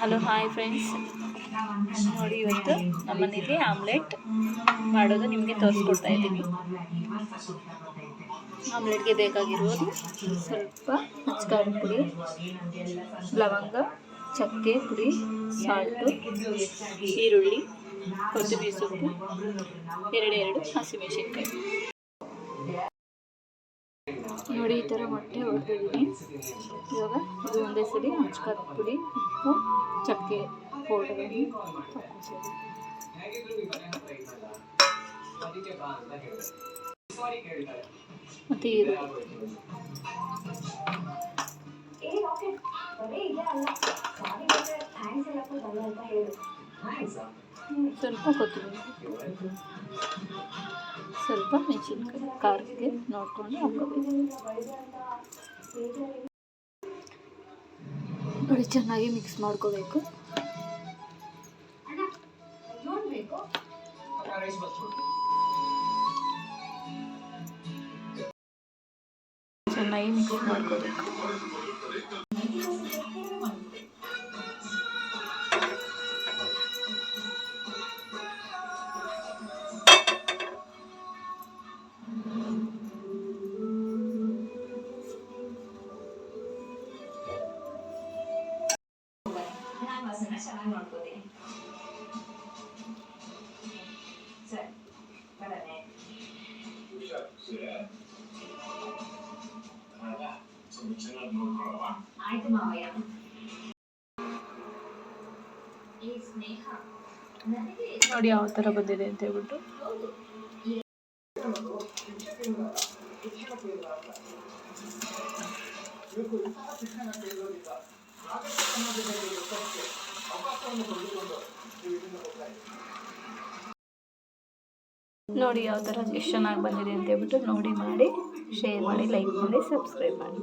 Hello, hi friends. ನೋಡಿ, ಇವತ್ತು ನಮ್ಮ ಆಮ್ಲೆಟ್ ಮಾಡೋದು ನಿಮಗೆ ತೋರಿಸ್ಕೊಡ್ತಾ ಇದ್ದೀನಿ. ಆಮ್ಲೆಟ್ಗೆ ಬೇಕಾಗಿರೋದು ಸ್ವಲ್ಪ ಹುಚ್ಕಾಯಿ ಪುಡಿ, ಲವಂಗ, ಚಕ್ಕೆ ಪುಡಿ, ಸಾಲ್ಟು, ಈರುಳ್ಳಿ, ಕೊತ್ತಂಬರಿ ಸೊಪ್ಪು, ಎರಡೆರಡು ಹಸಿಮೆಣಸಿನ್ಕಾಯಿ ನೋಡಿ, ಈ ಥರ ಮೊಟ್ಟೆ ಹೊಡೆದಿದ್ದೀನಿ. ಇವಾಗ ಇದು ಒಂದೇ ಸರಿ ಹಂಚ್ಕಾದ ಪುಡಿ, ಉಪ್ಪು, ಚಕ್ಕೆ ಪೌಡರನ್ನು ಮತ್ತು ಈರುಳ್ಳಿ ಸ್ವಲ್ಪ ಕೊತ್ತಂಬರಿ. ಸ್ವಲ್ಪ ಮೆಣಸಿನ್ಕಾಯಿ ಖಾರಕ್ಕೆ ನೋಡ್ಕೊಂಡು ಹಾಕೋಬೇಕು ನೋಡಿ ಚೆನ್ನಾಗಿ ಮಿಕ್ಸ್ ಮಾಡ್ಕೋಬೇಕು. ಚೆನ್ನಾಗಿ ಮಿಕ್ಸ್ ಮಾಡ್ಕೋಬೇಕು. ವಾಸನ ಚೆನ್ನಾಗಿ ನೋಡ್ಕೋತೀನಿ ಸರಿ ಬರನೆ ಆಯ್ತು ಮಾವಯ್ಯ ಈ ಸ್ನೇಹ ನೋಡಿ ಯಾವ ಥರ ಬಂದಿದೆ ಅಂತ ಹೇಳ್ಬಿಟ್ಟು ನೋಡಿ ಯಾವ ಥರ ಎಷ್ಟು ಚೆನ್ನಾಗಿ ಬಂದಿದೆ ಅಂತ ಹೇಳ್ಬಿಟ್ಟು ನೋಡಿ ಮಾಡಿ ಶೇರ್ ಮಾಡಿ ಲೈಕ್ ಮಾಡಿ ಸಬ್ಸ್ಕ್ರೈಬ್ ಮಾಡಿ.